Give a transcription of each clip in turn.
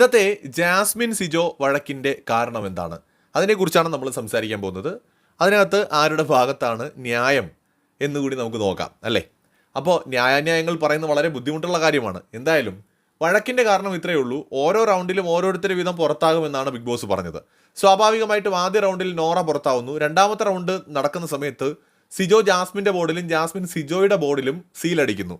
ഇന്നത്തെ ജാസ്മിൻ സിജോ വഴക്കിന്റെ കാരണം എന്താണ്? അതിനെക്കുറിച്ചാണ് നമ്മൾ സംസാരിക്കാൻ പോകുന്നത്. അതിനകത്ത് ആരുടെ ഭാഗത്താണ് ന്യായം എന്നുകൂടി നമുക്ക് നോക്കാം അല്ലേ? അപ്പോൾ ന്യായാന്യായങ്ങൾ പറയുന്നത് വളരെ ബുദ്ധിമുട്ടുള്ള കാര്യമാണ്. എന്തായാലും വഴക്കിന്റെ കാരണം ഇത്രയേ ഉള്ളൂ. ഓരോ റൗണ്ടിലും ഓരോരുത്തർ വീതം പുറത്താകുമെന്നാണ് ബിഗ് ബോസ് പറഞ്ഞത്. സ്വാഭാവികമായിട്ടും ആദ്യ റൗണ്ടിൽ നോറ പുറത്താവുന്നു. രണ്ടാമത്തെ റൗണ്ട് നടക്കുന്ന സമയത്ത് സിജോ ജാസ്മിന്റെ ബോർഡിലും ജാസ്മിൻ സിജോയുടെ ബോർഡിലും സീലടിക്കുന്നു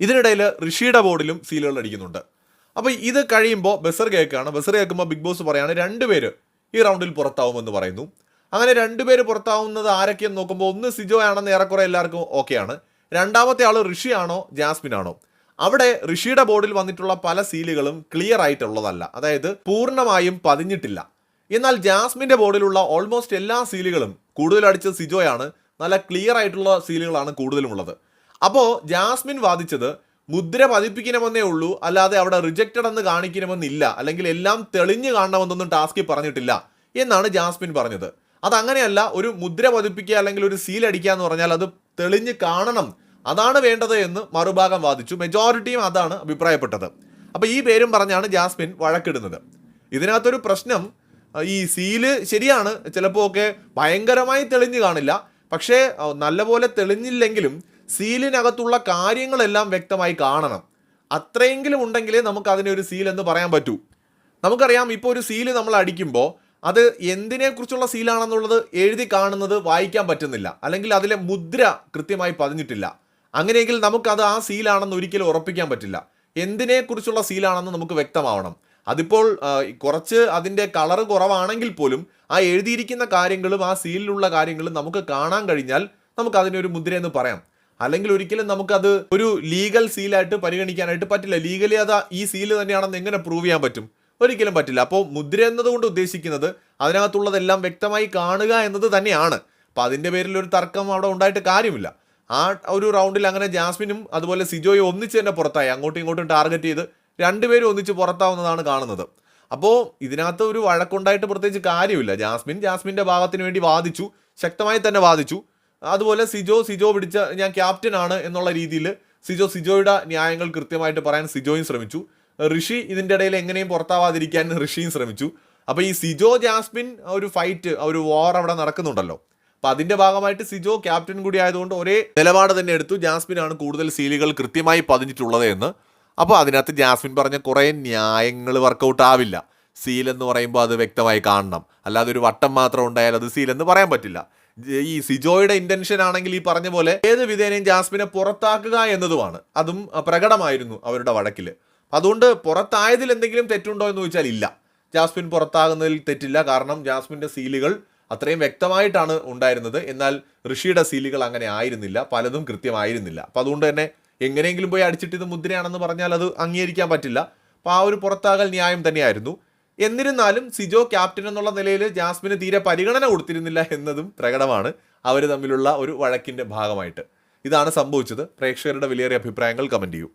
ഇതിനിടയിൽ ഋഷിയുടെ ബോർഡിലും സീലുകൾ അടിക്കുന്നുണ്ട്. അപ്പോൾ ഇത് കഴിയുമ്പോൾ ബസർ കേൾക്കുകയാണ്. ബസർ കേൾക്കുമ്പോൾ ബിഗ് ബോസ് പറയാണ് രണ്ടുപേര് ഈ റൗണ്ടിൽ പുറത്താവുമെന്ന് പറയുന്നു. അങ്ങനെ രണ്ടുപേര് പുറത്താവുന്നത് ആരൊക്കെയെന്ന് നോക്കുമ്പോൾ ഒന്ന് സിജോ ആണെന്ന് ഏറെക്കുറെ എല്ലാവർക്കും ഓക്കെയാണ്. രണ്ടാമത്തെ ആൾ ഋഷിയാണോ ജാസ്മിൻ ആണോ? അവിടെ ഋഷിയുടെ ബോർഡിൽ വന്നിട്ടുള്ള പല സീലുകളും ക്ലിയർ ആയിട്ടുള്ളതല്ല. അതായത് പൂർണമായും പതിഞ്ഞിട്ടില്ല. എന്നാൽ ജാസ്മിന്റെ ബോർഡിലുള്ള ഓൾമോസ്റ്റ് എല്ലാ സീലുകളും കൂടുതൽ അടിച്ചത് സിജോയാണ്. നല്ല ക്ലിയർ ആയിട്ടുള്ള സീലുകളാണ് കൂടുതലുമുള്ളത്. അപ്പോൾ ജാസ്മിൻ വാദിച്ചത് മുദ്ര പതിപ്പിക്കണമെന്നേ ഉള്ളൂ. അല്ലാതെ അവിടെ റിജക്റ്റഡ് എന്ന് കാണിക്കണമെന്നില്ല. അല്ലെങ്കിൽ എല്ലാം തെളിഞ്ഞു കാണണമെന്നൊന്നും ടാസ്കിൽ പറഞ്ഞിട്ടില്ല എന്നാണ് ജാസ്മിൻ പറഞ്ഞത്. അതങ്ങനെയല്ല ഒരു മുദ്ര പതിപ്പിക്കുക അല്ലെങ്കിൽ ഒരു സീൽ അടിക്കുക എന്ന് പറഞ്ഞാൽ അത് തെളിഞ്ഞ് കാണണം. അതാണ് വേണ്ടത് എന്ന് മറുഭാഗം വാദിച്ചു. മെജോറിറ്റിയും അതാണ് അഭിപ്രായപ്പെട്ടത്. അപ്പോൾ ഈ പേരും പറഞ്ഞാണ് ജാസ്മിൻ വഴക്കിടുന്നത്. ഇതിനകത്തൊരു പ്രശ്നം ഈ സീൽ ശരിയാണ്. ചിലപ്പോൾ ഒക്കെ ഭയങ്കരമായി തെളിഞ്ഞു കാണില്ല. പക്ഷേ നല്ലപോലെ തെളിഞ്ഞില്ലെങ്കിലും സീലിനകത്തുള്ള കാര്യങ്ങളെല്ലാം വ്യക്തമായി കാണണം. അത്രയെങ്കിലും ഉണ്ടെങ്കിലേ നമുക്ക് അതിനെ ഒരു സീൽ എന്ന് പറയാൻ പറ്റൂ. നമുക്കറിയാം ഇപ്പോൾ ഒരു സീൽ നമ്മൾ അടിക്കുമ്പോൾ അത് എന്തിനെക്കുറിച്ചുള്ള സീലാണെന്നുള്ളത് എഴുതി കാണുന്നത് വായിക്കാൻ പറ്റുന്നില്ല. അല്ലെങ്കിൽ അതിലെ മുദ്ര കൃത്യമായി പതിഞ്ഞിട്ടില്ല. അങ്ങനെയെങ്കിൽ നമുക്കത് ആ സീലാണെന്ന് ഒരിക്കലും ഉറപ്പിക്കാൻ പറ്റില്ല. എന്തിനെക്കുറിച്ചുള്ള സീലാണെന്ന് നമുക്ക് വ്യക്തമാവണം. അതിപ്പോൾ കുറച്ച് അതിന്റെ കളറ് കുറവാണെങ്കിൽ പോലും ആ എഴുതിയിരിക്കുന്ന കാര്യങ്ങളും ആ സീലിലുള്ള കാര്യങ്ങളും നമുക്ക് കാണാൻ കഴിഞ്ഞാൽ നമുക്ക് അതിനെ ഒരു മുദ്ര പറയാം. അല്ലെങ്കിൽ ഒരിക്കലും നമുക്കത് ഒരു ലീഗൽ സീലായിട്ട് പരിഗണിക്കാനായിട്ട് പറ്റില്ല. ലീഗലി അത് ഈ സീൽ തന്നെയാണെന്ന് എങ്ങനെ പ്രൂവ് ചെയ്യാൻ പറ്റും? ഒരിക്കലും പറ്റില്ല. അപ്പോൾ മുദ്ര എന്നതുകൊണ്ട് ഉദ്ദേശിക്കുന്നത് അതിനകത്തുള്ളതെല്ലാം വ്യക്തമായി കാണുക എന്നത് തന്നെയാണ്. അപ്പോൾ അതിന്റെ പേരിൽ ഒരു തർക്കം അവിടെ ഉണ്ടായിട്ട് കാര്യമില്ല. ആ ഒരു റൗണ്ടിൽ അങ്ങനെ ജാസ്മിനും അതുപോലെ സിജോയും ഒന്നിച്ച് തന്നെ പുറത്തായി. അങ്ങോട്ടും ഇങ്ങോട്ടും ടാർഗറ്റ് ചെയ്ത് രണ്ടുപേരും ഒന്നിച്ച് പുറത്താവുന്നതാണ് കാണുന്നത്. അപ്പോൾ ഇതിനകത്ത് ഒരു വഴക്കുണ്ടായിട്ട് പ്രത്യേകിച്ച് കാര്യമില്ല. ജാസ്മിൻ ജാസ്മിന്റെ ഭാഗത്തിന് വേണ്ടി വാദിച്ചു. ശക്തമായി തന്നെ വാദിച്ചു. അതുപോലെ സിജോ സിജോ പിടിച്ച ഞാൻ ക്യാപ്റ്റൻ ആണ് എന്നുള്ള രീതിയിൽ സിജോ സിജോയുടെ ന്യായങ്ങൾ കൃത്യമായിട്ട് പറയാൻ സിജോയും ശ്രമിച്ചു. ഋഷി ഇതിന്റെ ഇടയിൽ എങ്ങനെയും പുറത്താവാതിരിക്കാൻ ഋഷിയും ശ്രമിച്ചു. അപ്പോൾ ഈ സിജോ ജാസ്മിൻ ഒരു ഫൈറ്റ് ഒരു വാർ അവിടെ നടക്കുന്നുണ്ടല്ലോ. അപ്പം അതിന്റെ ഭാഗമായിട്ട് സിജോ ക്യാപ്റ്റൻ കൂടി ആയതുകൊണ്ട് ഒരേ നിലപാട് തന്നെ എടുത്തു. ജാസ്മിനാണ് കൂടുതൽ സീലുകൾ കൃത്യമായി പതിഞ്ഞിട്ടുള്ളത് എന്ന്. അപ്പോൾ അതിനകത്ത് ജാസ്മിൻ പറഞ്ഞ കുറേ ന്യായങ്ങൾ വർക്കൗട്ട് ആവില്ല. സീൽ എന്ന് പറയുമ്പോൾ അത് വ്യക്തമായി കാണണം. അല്ലാതെ ഒരു വട്ടം മാത്രം ഉണ്ടായാൽ അത് സീൽ എന്ന് പറയാൻ പറ്റില്ല. ഈ സിജോയുടെ ഇന്റൻഷൻ ആണെങ്കിൽ ഈ പറഞ്ഞ പോലെ ഏത് വിധേനയും ജാസ്മിനെ പുറത്താക്കുക എന്നതുമാണ്. അതും പ്രകടമായിരുന്നു അവരുടെ വഴക്കിൽ അതുകൊണ്ട് പുറത്തായതിൽ എന്തെങ്കിലും തെറ്റുണ്ടോ എന്ന് ചോദിച്ചാൽ ഇല്ല. ജാസ്മിൻ പുറത്താകുന്നതിൽ തെറ്റില്ല. കാരണം ജാസ്മിന്റെ സീലുകൾ അത്രയും വ്യക്തമായിട്ടാണ് ഉണ്ടായിരുന്നത്. എന്നാൽ ഋഷിയുടെ സീലുകൾ അങ്ങനെ ആയിരുന്നില്ല. പലതും കൃത്യമായിരുന്നില്ല. അപ്പം അതുകൊണ്ട് തന്നെ എങ്ങനെയെങ്കിലും പോയി അടിച്ചിട്ട് ഇത് മുദ്രയാണെന്ന് പറഞ്ഞാൽ അത് അംഗീകരിക്കാൻ പറ്റില്ല. അപ്പോൾ ആ ഒരു പുറത്താകൽ ന്യായം തന്നെയായിരുന്നു. എന്നിരുന്നാലും സിജോ ക്യാപ്റ്റൻ എന്നുള്ള നിലയിൽ ജാസ്മിന് തീരെ പരിഗണന കൊടുത്തിരുന്നില്ല എന്നതും പ്രകടമാണ്. അവർ തമ്മിലുള്ള ഒരു വഴക്കിന്റെ ഭാഗമായിട്ട്. ഇതാണ് സംഭവിച്ചത്. പ്രേക്ഷകരുടെ വിലയേറിയ അഭിപ്രായങ്ങൾ കമന്റ് ചെയ്യൂ.